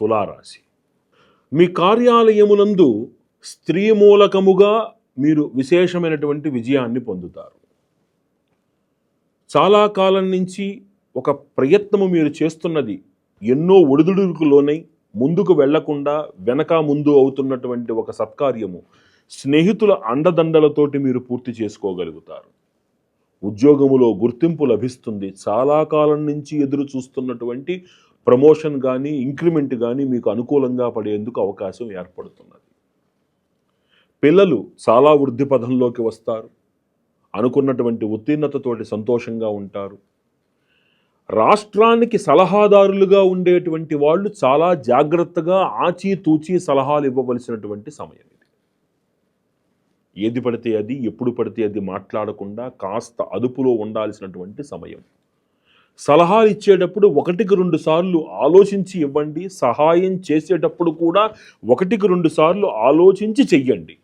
తులారాశి. మీ కార్యాలయమునందు స్త్రీ మూలకముగా మీరు విశేషమైనటువంటి విజయాన్ని పొందుతారు. చాలా కాలం నుంచి ఒక ప్రయత్నము మీరు చేస్తున్నది ఎన్నో ఒడిదుడుకు లోనై ముందుకు వెళ్ళకుండా వెనక ముందు అవుతున్నటువంటి ఒక సత్కార్యము స్నేహితుల అండదండలతోటి మీరు పూర్తి చేసుకోగలుగుతారు. ఉద్యోగములో గుర్తింపు లభిస్తుంది. చాలా కాలం నుంచి ఎదురు చూస్తున్నటువంటి ప్రమోషన్ కానీ ఇంక్రిమెంట్ కానీ మీకు అనుకూలంగా పడేందుకు అవకాశం ఏర్పడుతున్నది. పిల్లలు చాలా వృద్ధి పథంలోకి వస్తారు. అనుకున్నటువంటి ఉత్తీర్ణతతోటి సంతోషంగా ఉంటారు. రాష్ట్రానికి సలహాదారులుగా ఉండేటువంటి వాళ్ళు చాలా జాగ్రత్తగా ఆచితూచి సలహాలు ఇవ్వవలసినటువంటి సమయం ఇది. ఏది పడితే అది ఎప్పుడు పడితే అది మాట్లాడకుండా కాస్త అదుపులో ఉండాల్సినటువంటి సమయం. సలహాలు ఇచ్చేటప్పుడు ఒకటికి రెండు సార్లు ఆలోచించి ఇవ్వండి. సహాయం చేసేటప్పుడు కూడా ఒకటికి రెండు సార్లు ఆలోచించి చెయ్యండి.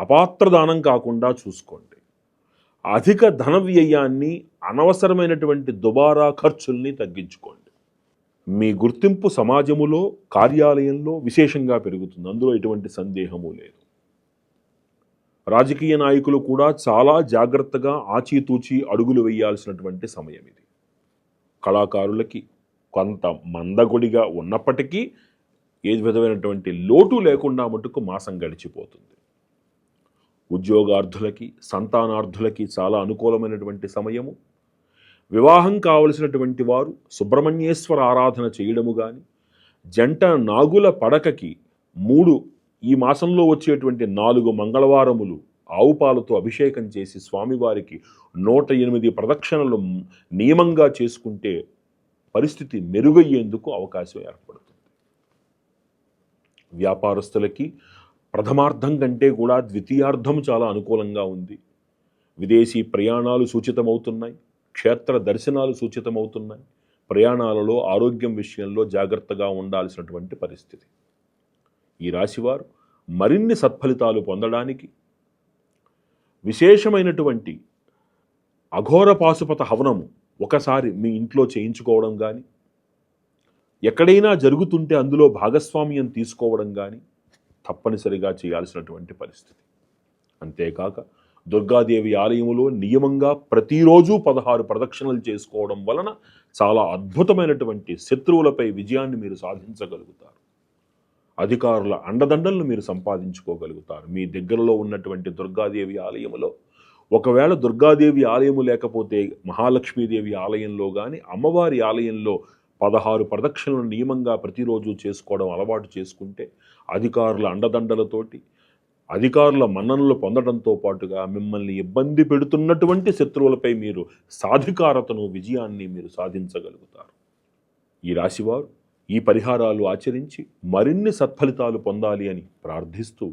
అపాత్రదానం కాకుండా చూసుకోండి. అధిక ధన వ్యయాన్ని అనవసరమైనటువంటి దుబారా ఖర్చుల్ని తగ్గించుకోండి. మీ గుర్తింపు సమాజములో కార్యాలయంలో విశేషంగా పెరుగుతుంది. అందులో ఎటువంటి సందేహము లేదు. రాజకీయ నాయకులు కూడా చాలా జాగ్రత్తగా ఆచితూచి అడుగులు వేయాల్సినటువంటి సమయం ఇది. కళాకారులకి కొంత మందగుడిగా ఉన్నప్పటికీ ఏ విధమైనటువంటి లోటు లేకుండా మటుకు మాసం గడిచిపోతుంది. ఉద్యోగార్థులకి సంతానార్థులకి చాలా అనుకూలమైనటువంటి సమయము. వివాహం కావలసినటువంటి వారు సుబ్రహ్మణ్యేశ్వర ఆరాధన చేయడము కానీ జంట నాగుల పడకకి మూడు ఈ మాసంలో వచ్చేటువంటి నాలుగు మంగళవారములు ఆవు పాలతో అభిషేకం చేసి స్వామివారికి నూట ఎనిమిది ప్రదక్షిణలు నియమంగా చేసుకుంటే పరిస్థితి మెరుగయ్యేందుకు అవకాశం ఏర్పడుతుంది. వ్యాపారస్తులకి ప్రథమార్థం కంటే కూడా ద్వితీయార్థం చాలా అనుకూలంగా ఉంది. విదేశీ ప్రయాణాలు సూచితమవుతున్నాయి. క్షేత్ర దర్శనాలు సూచితమవుతున్నాయి. ప్రయాణాలలో ఆరోగ్యం విషయంలో జాగ్రత్తగా ఉండాల్సినటువంటి పరిస్థితి. ఈ రాశివారు మరిన్ని సత్ఫలితాలు పొందడానికి విశేషమైనటువంటి అఘోర పాశుపత హవనము ఒకసారి మీ ఇంట్లో చేయించుకోవడం కానీ ఎక్కడైనా జరుగుతుంటే అందులో భాగస్వామ్యం తీసుకోవడం కానీ తప్పనిసరిగా చేయాల్సినటువంటి పరిస్థితి. అంతేకాక దుర్గాదేవి ఆలయములో నియమంగా ప్రతిరోజు పదహారు ప్రదక్షిణలు చేసుకోవడం వలన చాలా అద్భుతమైనటువంటి శత్రువులపై విజయాన్ని మీరు సాధించగలుగుతారు. అధికారుల అండదండలను మీరు సంపాదించుకోగలుగుతారు. మీ దగ్గరలో ఉన్నటువంటి దుర్గాదేవి ఆలయములో ఒకవేళ దుర్గాదేవి ఆలయము లేకపోతే మహాలక్ష్మీదేవి ఆలయంలో కానీ అమ్మవారి ఆలయంలో పదహారు ప్రదక్షిణలు నియమంగా ప్రతిరోజు చేసుకోవడం అలవాటు చేసుకుంటే అధికారుల అండదండలతోటి అధికారుల మన్ననలు పొందడంతో పాటుగా మిమ్మల్ని ఇబ్బంది పెడుతున్నటువంటి శత్రువులపై మీరు సాధికారతను విజయాన్ని మీరు సాధించగలుగుతారు. ఈ రాశివారు ఈ పరిహారాలు ఆచరించి మరిన్ని సత్ఫలితాలు పొందాలి అని ప్రార్థిస్తూ.